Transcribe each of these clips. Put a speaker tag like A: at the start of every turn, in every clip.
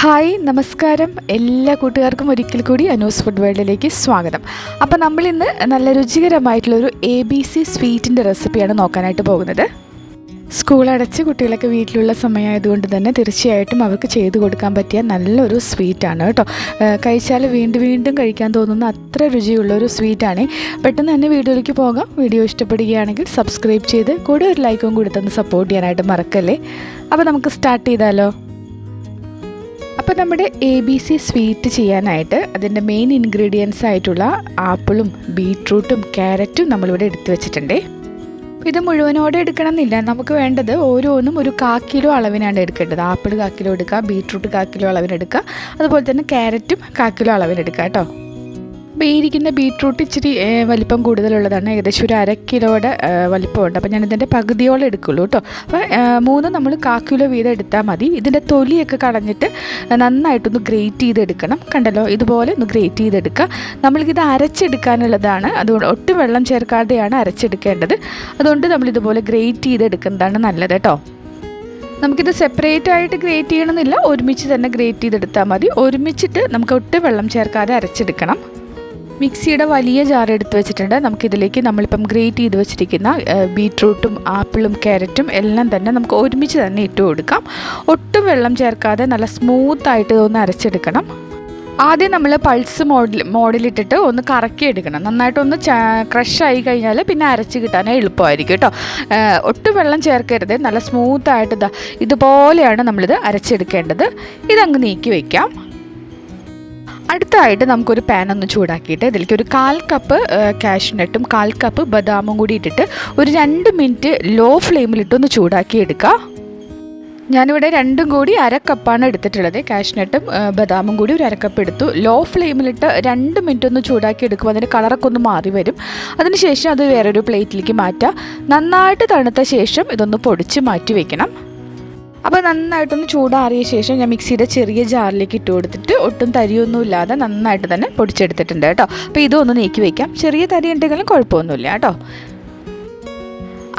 A: Hi നമസ്കാരം. എല്ലാ കൂട്ടുകാർക്കും ഒരിക്കൽ കൂടി അനൂസ് ഫുഡ് വേൾഡിലേക്ക് സ്വാഗതം. അപ്പോൾ നമ്മളിന്ന് നല്ല രുചികരമായിട്ടുള്ളൊരു എ ബി സി സ്വീറ്റിന്റെ റെസിപ്പിയാണ് നോക്കാനായിട്ട് പോകുന്നത്. സ്കൂൾ അടച്ച് കുട്ടികളൊക്കെ വീട്ടിലുള്ള സമയമായതുകൊണ്ട് തന്നെ തീർച്ചയായിട്ടും അവർക്ക് ചെയ്തു കൊടുക്കാൻ പറ്റിയ നല്ലൊരു സ്വീറ്റാണ് കേട്ടോ. കഴിച്ചാൽ വീണ്ടും വീണ്ടും കഴിക്കാൻ തോന്നുന്ന അത്ര രുചിയുള്ള ഒരു സ്വീറ്റാണ്. പെട്ടെന്ന് തന്നെ വീഡിയോയിലേക്ക് പോകാം. വീഡിയോ ഇഷ്ടപ്പെടുകയാണെങ്കിൽ സബ്സ്ക്രൈബ് ചെയ്ത് കൂടെ ഒരു ലൈക്കും കൂടി തന്ന് സപ്പോർട്ട് ചെയ്യാനായിട്ട് മറക്കല്ലേ? അപ്പോൾ നമുക്ക് സ്റ്റാർട്ട് ചെയ്താലോ? അപ്പോൾ നമ്മുടെ എ ബി സി സ്വീറ്റ് ചെയ്യാനായിട്ട് അതിന്റെ മെയിൻ ഇൻഗ്രീഡിയൻസ് ആയിട്ടുള്ള ആപ്പിളും ബീട്രൂട്ടും ക്യാരറ്റും നമ്മളിവിടെ എടുത്തു വെച്ചിട്ടുണ്ട്. ഇത് മുഴുവനോടെ എടുക്കണം എന്നില്ല നമുക്ക് വേണ്ടത് ഓരോന്നും ഒരു കാ കിലോ അളവിനാണ് എടുക്കേണ്ടത്. ആപ്പിൾ കാ കിലോ എടുക്കുക ബീട്രൂട്ട് കാ കിലോ അളവിനെടുക്കുക അതുപോലെ തന്നെ ക്യാരറ്റും കാ കിലോ അളവിനെടുക്കുക കേട്ടോ. ഇരിക്കുന്ന ബീട്രൂട്ട് ഇച്ചിരി വലിപ്പം കൂടുതലുള്ളതാണ്. ഏകദേശം ഒരു അര കിലോയുടെ വലിപ്പമുണ്ട്. അപ്പോൾ ഞാനിതിന്റെ പകുതിയോളം എടുക്കുള്ളൂ കേട്ടോ. അപ്പോൾ മൂന്ന് നമ്മൾ കാ കിലോ വീതം എടുത്താൽ മതി. ഇതിന്റെ തൊലിയൊക്കെ കളഞ്ഞിട്ട് നന്നായിട്ടൊന്ന് ഗ്രേറ്റ് ചെയ്തെടുക്കണം. കണ്ടല്ലോ? ഇതുപോലെ ഒന്ന് ഗ്രേറ്റ് ചെയ്തെടുക്കുക നമ്മൾക്കിത് അരച്ചെടുക്കാനുള്ളതാണ്. അതുകൊണ്ട് ഒട്ടും വെള്ളം ചേർക്കാതെയാണ് അരച്ചെടുക്കേണ്ടത്. അതുകൊണ്ട് നമ്മളിതുപോലെ ഗ്രേറ്റ് ചെയ്തെടുക്കുന്നതാണ് നല്ലത് കേട്ടോ. നമുക്കിത് സെപ്പറേറ്റ് ആയിട്ട് ഗ്രേറ്റ് ചെയ്യണമെന്നില്ല. ഒരുമിച്ച് തന്നെ ഗ്രേറ്റ് ചെയ്തെടുത്താൽ മതി. ഒരുമിച്ചിട്ട് നമുക്ക് ഒട്ടും വെള്ളം ചേർക്കാതെ അരച്ചെടുക്കണം. മിക്സിയുടെ വലിയ ജാർ എടുത്ത് വെച്ചിട്ടുണ്ട്. നമുക്കിതിലേക്ക് നമ്മളിപ്പം ഗ്രേറ്റ് ചെയ്ത് വെച്ചിരിക്കുന്ന ബീട്രൂട്ടും ആപ്പിളും ക്യാരറ്റും എല്ലാം തന്നെ നമുക്ക് ഒരുമിച്ച് തന്നെ ഇട്ട് കൊടുക്കാം. ഒട്ടും വെള്ളം ചേർക്കാതെ നല്ല സ്മൂത്തായിട്ട് ഒന്ന് അരച്ചെടുക്കണം. ആദ്യം നമ്മൾ പൾസ് മോഡിൽ മോഡിലിട്ടിട്ട് ഒന്ന് കറക്കി എടുക്കണം നന്നായിട്ടൊന്ന് ക്രഷ് ആയി കഴിഞ്ഞാൽ പിന്നെ അരച്ച് കിട്ടാനേ എളുപ്പമായിരിക്കും കേട്ടോ. ഒട്ടും വെള്ളം ചേർക്കരുത്. നല്ല സ്മൂത്തായിട്ട് ഇതാ ഇതുപോലെയാണ് നമ്മളിത് അരച്ചെടുക്കേണ്ടത്. ഇതങ്ങ് നീക്കി വയ്ക്കാം അടുത്തതായിട്ട് നമുക്കൊരു പാൻ ഒന്ന് ചൂടാക്കിയിട്ട് ഇതിലേക്ക് ഒരു കാൽ കപ്പ് കാഷ്നട്ടും കാൽ കപ്പ് ബദാമും കൂടി ഇട്ടിട്ട് ഒരു രണ്ട് മിനിറ്റ് ലോ ഫ്ലെയിമിലിട്ടൊന്ന് ചൂടാക്കി എടുക്കുക. ഞാനിവിടെ രണ്ടും കൂടി അരക്കപ്പാണ് കപ്പാണ് എടുത്തിട്ടുള്ളത്. കാഷ്നട്ടും ബദാമും കൂടി ഒരു അരക്കപ്പ് എടുത്തു. ലോ ഫ്ലെയിമിലിട്ട് രണ്ട് മിനിറ്റ് ഒന്ന് ചൂടാക്കി എടുക്കുമ്പോൾ അതിന്റെ കളറൊക്കെ ഒന്ന് മാറി വരും. അതിനുശേഷം അത് വേറൊരു പ്ലേറ്റിലേക്ക് മാറ്റുക. നന്നായിട്ട് തണുത്ത ശേഷം ഇതൊന്ന് പൊടിച്ച് മാറ്റി വെക്കണം. അപ്പോൾ നന്നായിട്ടൊന്ന് ചൂടാറിയ ശേഷം ഞാൻ മിക്സിയുടെ ചെറിയ ജാറിലേക്ക് ഇട്ട് കൊടുത്തിട്ട് ഒട്ടും തരിയൊന്നും ഇല്ലാതെ നന്നായിട്ട് തന്നെ പൊടിച്ചെടുത്തിട്ടുണ്ട് കേട്ടോ. അപ്പോൾ ഇതൊന്ന് നീക്കി വയ്ക്കാം ചെറിയ തരി ഉണ്ടെങ്കിലും കുഴപ്പമൊന്നുമില്ല കേട്ടോ.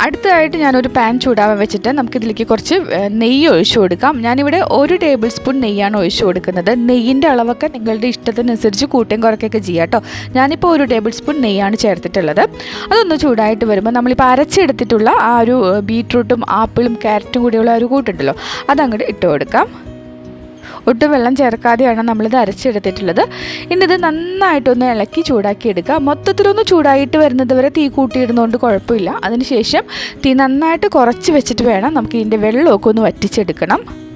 A: അടുത്തതായിട്ട് ഞാനൊരു പാൻ ചൂടാവാൻ വെച്ചിട്ട് നമുക്കിതിലേക്ക് കുറച്ച് നെയ്യ് ഒഴിച്ചു കൊടുക്കാം. ഞാനിവിടെ ഒരു ടേബിൾ സ്പൂൺ നെയ്യാണ് ഒഴിച്ചു കൊടുക്കുന്നത്. നെയ്യിന്റെ അളവൊക്കെ നിങ്ങളുടെ ഇഷ്ടത്തിനനുസരിച്ച് കൂട്ടും കുറയ്ക്കൊക്കെ ചെയ്യാം കേട്ടോ. ഞാനിപ്പോൾ ഒരു ടേബിൾ സ്പൂൺ നെയ്യാണ് ചേർത്തിട്ടുള്ളത്. അതൊന്ന് ചൂടായിട്ട് വരുമ്പോൾ നമ്മളിപ്പോൾ അരച്ചെടുത്തിട്ടുള്ള ആ ഒരു ബീറ്റ്റൂട്ടും ആപ്പിളും ക്യാരറ്റും കൂടിയുള്ള ഒരു കൂട്ടുണ്ടല്ലോ അതങ്ങോട്ട് ഇട്ട് കൊടുക്കാം. ഒട്ടും വെള്ളം ചേർക്കാതെയാണ് നമ്മളിത് അരച്ചെടുത്തിട്ടുള്ളത്. ഇനി ഇത് നന്നായിട്ടൊന്ന് ഇളക്കി ചൂടാക്കി എടുക്കുക മൊത്തത്തിലൊന്ന് ചൂടായിട്ട് വരുന്നത് വരെ തീ കൂട്ടിയിടുന്നതുകൊണ്ട് കുഴപ്പമില്ല. അതിനുശേഷം തീ നന്നായിട്ട് കുറച്ച് വെച്ചിട്ട് വേണം നമുക്ക് ഇതിന്റെ വെള്ളമൊക്കെ ഒന്ന് വറ്റിച്ചെടുക്കണം.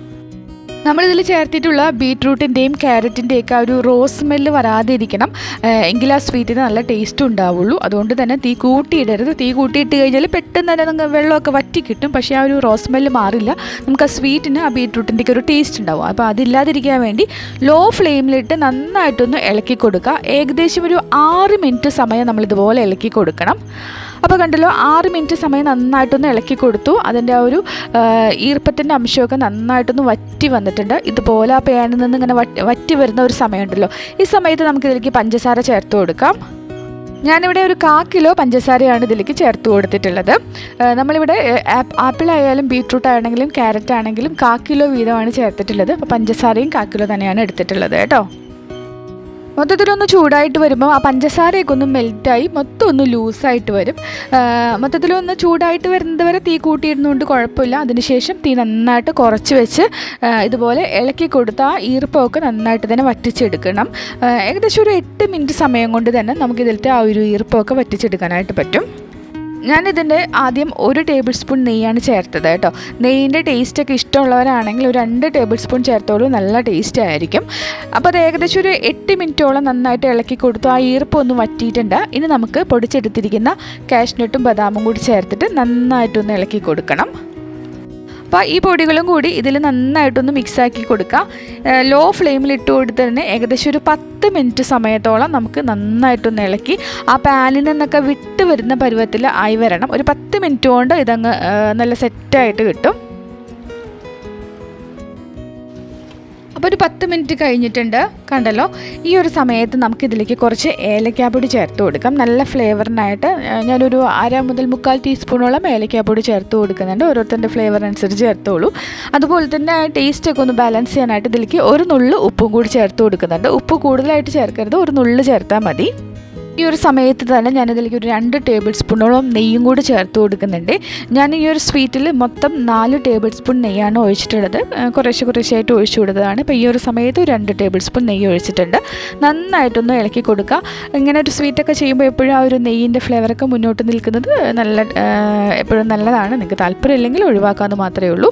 A: നമ്മളിതിൽ ചേർത്തിട്ടുള്ള ബീട്രൂട്ടിന്റെയും ക്യാരറ്റിന്റെയും ഒക്കെ ആ ഒരു റോസ് സ്മെല്ല് വരാതിരിക്കണം. എങ്കിൽ ആ സ്വീറ്റിന് നല്ല ടേസ്റ്റ് ഉണ്ടാവുള്ളൂ. അതുകൊണ്ട് തന്നെ തീ കൂട്ടിയിടരുത്. തീ കൂട്ടിയിട്ട് കഴിഞ്ഞാൽ പെട്ടെന്ന് തന്നെ നമുക്ക് വെള്ളമൊക്കെ വറ്റി കിട്ടും. പക്ഷേ ആ ഒരു റോസ് സ്മെല്ല് മാറില്ല. നമുക്ക് ആ സ്വീറ്റിന് ആ ബീട്രൂട്ടിന്റെയൊക്കെ ഒരു ടേസ്റ്റ് ഉണ്ടാവും. അപ്പോൾ അതില്ലാതിരിക്കാൻ വേണ്ടി ലോ ഫ്ലെയിമിലിട്ട് നന്നായിട്ടൊന്ന് ഇളക്കി കൊടുക്കുക. ഏകദേശം ഒരു ആറ് മിനിറ്റ് സമയം നമ്മളിതുപോലെ ഇളക്കി കൊടുക്കണം. അപ്പോൾ കണ്ടല്ലോ ആറ് മിനിറ്റ് സമയം നന്നായിട്ടൊന്ന് ഇളക്കി കൊടുത്തു. അതിന്റെ ആ ഒരു ഈർപ്പത്തിന്റെ അംശമൊക്കെ നന്നായിട്ടൊന്ന് വറ്റി വന്നിട്ടുണ്ട്. ഇതുപോലെ ആ പേനിൽ നിന്ന് ഇങ്ങനെ വറ്റി വരുന്ന ഒരു സമയമുണ്ടല്ലോ. ഈ സമയത്ത് നമുക്ക് ഇതിലേക്ക് പഞ്ചസാര ചേർത്ത് കൊടുക്കാം. ഞാനിവിടെ ഒരു കാ കിലോ പഞ്ചസാരയാണ് ഇതിലേക്ക് ചേർത്ത് കൊടുത്തിട്ടുള്ളത്. നമ്മളിവിടെ ആപ്പിൾ ആയാലും ബീട്രൂട്ട് ആണെങ്കിലും ക്യാരറ്റ് ആണെങ്കിലും കാ കിലോ വീതമാണ് ചേർത്തിട്ടുള്ളത്. അപ്പോൾ പഞ്ചസാരയും കാ കിലോ തന്നെയാണ് എടുത്തിട്ടുള്ളത് കേട്ടോ. മൊത്തത്തിലൊന്ന് ചൂടായിട്ട് വരുമ്പോൾ ആ പഞ്ചസാരയൊക്കെ ഒന്ന് മെൽറ്റായി മൊത്തം ഒന്ന് ലൂസായിട്ട് വരും. മൊത്തത്തിലൊന്ന് ചൂടായിട്ട് വരുന്നത് വരെ തീ കൂട്ടിയിടുന്നതുകൊണ്ട് കുഴപ്പമില്ല. അതിനുശേഷം തീ നന്നായിട്ട് കുറച്ച് വെച്ച് ഇതുപോലെ ഇളക്കി കൊടുത്ത് ആ ഈർപ്പമൊക്കെ നന്നായിട്ട് തന്നെ വറ്റിച്ചെടുക്കണം. ഏകദേശം ഒരു എട്ട് മിനിറ്റ് സമയം കൊണ്ട് തന്നെ നമുക്കിതിലത്തെ ആ ഒരു ഈർപ്പമൊക്കെ വറ്റിച്ചെടുക്കാനായിട്ട് പറ്റും. ഞാനിതിന്റെ ആദ്യം ഒരു ടേബിൾ സ്പൂൺ നെയ്യാണ് ചേർത്തത് കേട്ടോ. നെയ്യിന്റെ ടേസ്റ്റൊക്കെ ഇഷ്ടമുള്ളവരാണെങ്കിൽ ഒരു രണ്ട് ടേബിൾ സ്പൂൺ ചേർത്തോളൂ നല്ല ടേസ്റ്റ് ആയിരിക്കും. അപ്പോൾ അത് ഏകദേശം ഒരു എട്ട് മിനിറ്റോളം നന്നായിട്ട് ഇളക്കി കൊടുത്തു. ആ ഈർപ്പം ഒന്ന് വറ്റിയിട്ടുണ്ട്. ഇനി നമുക്ക് പൊടിച്ചെടുത്തിരിക്കുന്ന കാഷ്നട്ടും ബദാമും കൂടി ചേർത്തിട്ട് നന്നായിട്ടൊന്ന് ഇളക്കി കൊടുക്കണം. അപ്പോൾ ഈ പൊടികളും കൂടി ഇതിൽ നന്നായിട്ടൊന്ന് മിക്സാക്കി കൊടുക്കുക ലോ ഫ്ലെയിമിൽ ഇട്ട് കൊടുത്ത് തന്നെ ഏകദേശം ഒരു പത്ത് മിനിറ്റ് സമയത്തോളം നമുക്ക് നന്നായിട്ടൊന്ന് ഇളക്കി ആ പാനിൽ നിന്നൊക്കെ വിട്ട് വരുന്ന പരുവത്തിൽ ആയി വരണം. ഒരു പത്ത് മിനിറ്റ് കൊണ്ട് ഇതങ്ങ് നല്ല സെറ്റായിട്ട് കിട്ടും. അപ്പോൾ ഒരു പത്ത് മിനിറ്റ് കഴിഞ്ഞിട്ടുണ്ട് കണ്ടല്ലോ? ഈ ഒരു സമയത്ത് നമുക്ക് ഇതിലേക്ക് കുറച്ച് ഏലക്കാപ്പൊടി ചേർത്ത് കൊടുക്കാം. നല്ല ഫ്ലേവറിനായിട്ട് ഞാനൊരു അര മുതൽ മുക്കാൽ ടീസ്പൂണോളം ഏലക്കാപ്പൊടി ചേർത്ത് കൊടുക്കുന്നുണ്ട്. ഓരോരുത്തരുടെ ഫ്ലേവറിനനുസരിച്ച് ചേർത്തോളൂ. അതുപോലെ തന്നെ ടേസ്റ്റൊക്കെ ഒന്ന് ബാലൻസ് ചെയ്യാനായിട്ട് ഇതിലേക്ക് ഒരു നുള്ളു ഉപ്പും കൂടി ചേർത്ത് കൊടുക്കുന്നുണ്ട്. ഉപ്പ് കൂടുതലായിട്ട് ചേർക്കരുത് ഒരു നുള്ളു ചേർത്താൽ മതി. ഈ ഒരു സമയത്ത് തന്നെ ഞാനിതിലേക്ക് ഒരു രണ്ട് ടേബിൾ സ്പൂണോളം നെയ്യും കൂടി ചേർത്ത് കൊടുക്കുന്നുണ്ട്. ഞാൻ ഈ ഒരു സ്വീറ്റിൽ മൊത്തം നാല് ടേബിൾ സ്പൂൺ നെയ്യാണ് ഒഴിച്ചിട്ടുള്ളത്. കുറേശ്ശെ കുറേശ്ശായിട്ട് ഒഴിച്ചു കൊടുത്തതാണ്. ഇപ്പോൾ ഈ ഒരു സമയത്ത് രണ്ട് ടേബിൾ സ്പൂൺ നെയ്യ് ഒഴിച്ചിട്ടുണ്ട്. നന്നായിട്ടൊന്ന് ഇളക്കി കൊടുക്കുക. ഇങ്ങനെ ഒരു സ്വീറ്റൊക്കെ ചെയ്യുമ്പോൾ എപ്പോഴും ആ ഒരു നെയ്യിന്റെ ഫ്ലേവറൊക്കെ മുന്നോട്ട് നിൽക്കുന്നത് നല്ല എപ്പോഴും നല്ലതാണ്. നിങ്ങൾക്ക് താല്പര്യമില്ലെങ്കിൽ ഒഴിവാക്കാമെന്ന് മാത്രമേ ഉള്ളൂ.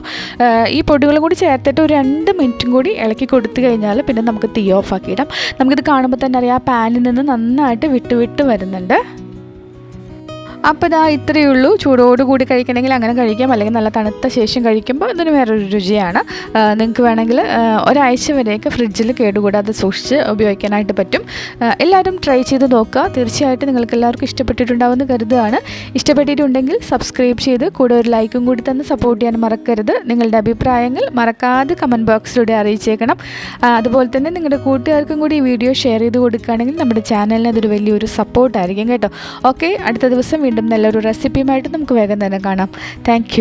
A: ഈ പൊടികളും കൂടി ചേർത്തിട്ട് ഒരു രണ്ട് മിനിറ്റും കൂടി ഇളക്കി കൊടുത്തു കഴിഞ്ഞാൽ പിന്നെ നമുക്ക് തീ ഓഫ് ആക്കിയിടാം നമുക്കിത് കാണുമ്പോൾ തന്നെ അറിയാം ആ പാനിൽ നിന്ന് നന്നായിട്ട് വിട്ട് വിട്ട് വരുന്നുണ്ട്. അപ്പോൾ ഇതാ ഇത്രയേ ഉള്ളൂ. ചൂടോട് കൂടി കഴിക്കണമെങ്കിൽ അങ്ങനെ കഴിക്കാം. അല്ലെങ്കിൽ നല്ല തണുത്ത ശേഷം കഴിക്കുമ്പോൾ ഇതിന് വേറൊരു രുചിയാണ്. നിങ്ങൾക്ക് വേണമെങ്കിൽ ഒരാഴ്ച വരെയൊക്കെ ഫ്രിഡ്ജിൽ കേടുകൂടാതെ സൂക്ഷിച്ച് ഉപയോഗിക്കാനായിട്ട് പറ്റും. എല്ലാവരും ട്രൈ ചെയ്ത് നോക്കുക. തീർച്ചയായിട്ടും നിങ്ങൾക്ക് എല്ലാവർക്കും ഇഷ്ടപ്പെട്ടിട്ടുണ്ടാവുമെന്ന് കരുതുകയാണ്. ഇഷ്ടപ്പെട്ടിട്ടുണ്ടെങ്കിൽ സബ്സ്ക്രൈബ് ചെയ്ത് കൂടെ ഒരു ലൈക്കും കൂടി തന്ന് സപ്പോർട്ട് ചെയ്യാൻ മറക്കരുത്. നിങ്ങളുടെ അഭിപ്രായങ്ങൾ മറക്കാതെ കമന്റ് ബോക്സിലൂടെ അറിയിച്ചേക്കണം. അതുപോലെ തന്നെ നിങ്ങളുടെ കൂട്ടുകാർക്കും കൂടി ഈ വീഡിയോ ഷെയർ ചെയ്ത് കൊടുക്കുകയാണെങ്കിൽ നമ്മുടെ ചാനലിന് അതൊരു വലിയൊരു സപ്പോർട്ടായിരിക്കും കേട്ടോ. ഓക്കെ അടുത്ത ദിവസം വീണ്ടും നല്ലൊരു റെസിപ്പിയുമായിട്ട് നമുക്ക് വേഗം തന്നെ കാണാം. താങ്ക്